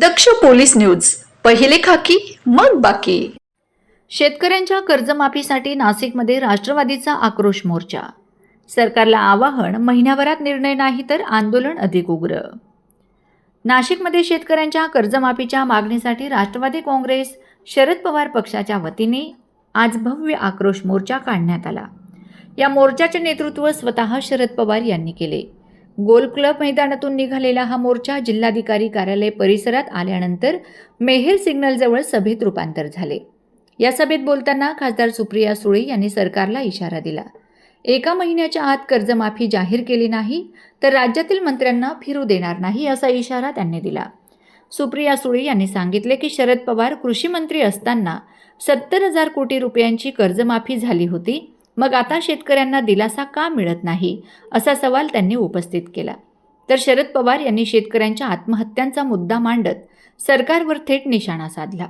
दक्ष police news. पहिले खाकी मग बाकी. शेतकऱ्यांच्या कर्जमाफीसाठी नाशिकमध्ये राष्ट्रवादीचा आक्रोश मोर्चा. सरकारला आवाहन महिन्याभरात निर्णय नाही तर आंदोलन अधिक उग्र. नाशिकमध्ये शेतकऱ्यांच्या कर्जमाफीच्या मागणीसाठी राष्ट्रवादी काँग्रेस शरद पवार पक्षाच्या वतीने आज भव्य आक्रोश मोर्चा काढण्यात आला. या मोर्चाचे नेतृत्व स्वतः शरद पवार यांनी केले. गोल क्लब मैदानातून निघालेला हा मोर्चा जिल्हाधिकारी कार्यालय परिसरात आल्यानंतर मेहेर सिग्नलजवळ सभेत रूपांतर झाले. या सभेत बोलताना खासदार सुप्रिया सुळे यांनी सरकारला इशारा दिला. एका महिन्याच्या आत कर्जमाफी जाहीर केली नाही तर राज्यातील मंत्र्यांना फिरू देणार नाही असा इशारा त्यांनी दिला. सुप्रिया सुळे यांनी सांगितले की शरद पवार कृषी मंत्री असताना सत्तर हजार कोटी रुपयांची कर्जमाफी झाली होती मग आता शेतकऱ्यांना दिलासा का मिळत नाही? असा सवाल त्यांनी उपस्थित केला. तर शरद पवार यांनी शेतकऱ्यांच्या आत्महत्यांचा मुद्दा मांडत सरकारवर थेट निशाणा साधला.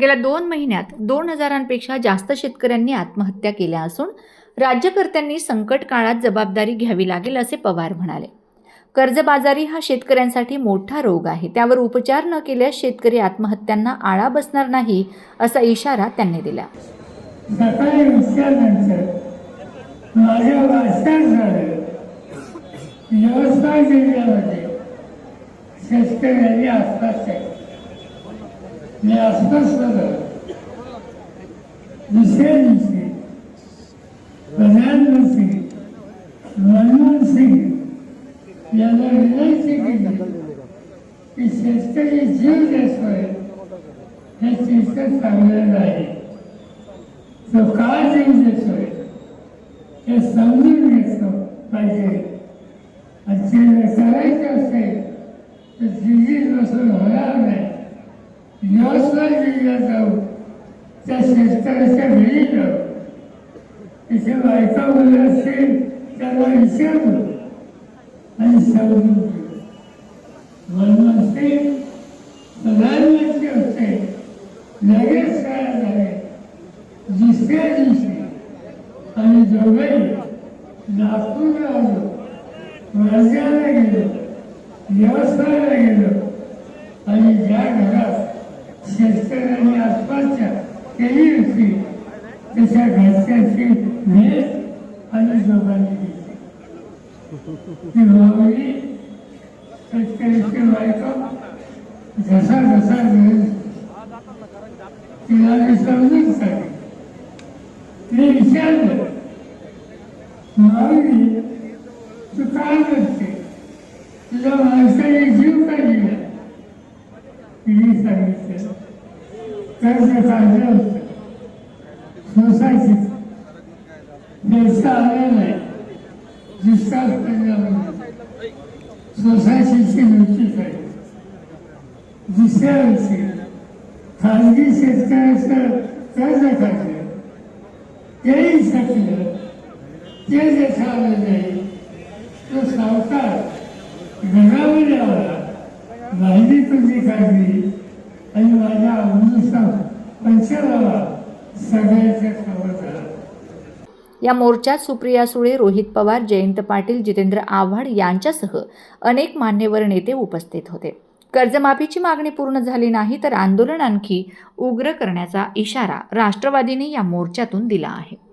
गेल्या दोन महिन्यात दोन हजारांपेक्षा जास्त शेतकऱ्यांनी आत्महत्या केल्या असून राज्यकर्त्यांनी संकट काळात जबाबदारी घ्यावी लागेल असे पवार म्हणाले. कर्जबाजारी हा शेतकऱ्यांसाठी मोठा रोग आहे. त्यावर उपचार न केल्यास शेतकरी आत्महत्यांना आळा बसणार नाही असा इशारा त्यांनी दिला. माझ्या वास्तव झालं. यवतमाळ जिल्ह्यामध्ये शेतकऱ्यांनी आसपास केली. मी आसपास झालं. दुसऱ्या दिवशी प्रधानमंत्री मनमोहन सिंग यांना विनंती केली की शेतकरी जीव देतोय हे चित्र चांगलं नाही. तो का जीव देतोय हे समजून घेतलं पाहिजे आणि ते जर करायचं असेल तर दिल्लीत बसून होणार नाही यवतमाळ जिल्ह्यात जाऊ त्या शेतकऱ्याच्या घरी जाऊ तिथे बायका मुलं असतील त्यांना विचारू आणि समजून घेऊ मनमोहन सिंग प्रधानमंत्री होते लगेच काय झाले दुसऱ्या दिवशी आम्ही दोघेही नागपूरला आलो वर्ध्याला गेलो यवतमाळला गेलो. आणि ज्या घरात शेतकऱ्यांनी आसपासच्या केली होती त्याच्या घरच्यांची भेट आणि दोघांनी ती मागणी शेतकऱ्याची बायका जसा जसा तिला सांगितलं मी विचारलं माऊली तू काय करते तुझ्या माणसाने जीव का दिला तिने सांगितलं कर्ज काढलं होतं सोसायटीत पैसा आला नाही दुष्काळ पडल्यामुळे सोसायटीची नोटीस आहे दुसऱ्या वर्षी खाजगी शेतकऱ्याचं कर्ज काढलं तेही शकलं ते जे आलं तो सावकार घरामध्ये माहिती काढली. आणि माझ्या अनुसार पंचनामा सगळ्याच्या खबर झाला. या मोर्चात सुप्रिया सुळे रोहित पवार जयंत पाटील जितेंद्र आव्हाड यांच्यासह अनेक मान्यवर नेते उपस्थित होते. कर्जमाफीची मागणी पूर्ण झाली नाही तर आंदोलन आणखी उग्र करण्याचा इशारा राष्ट्रवादीने या मोर्चातून दिला आहे.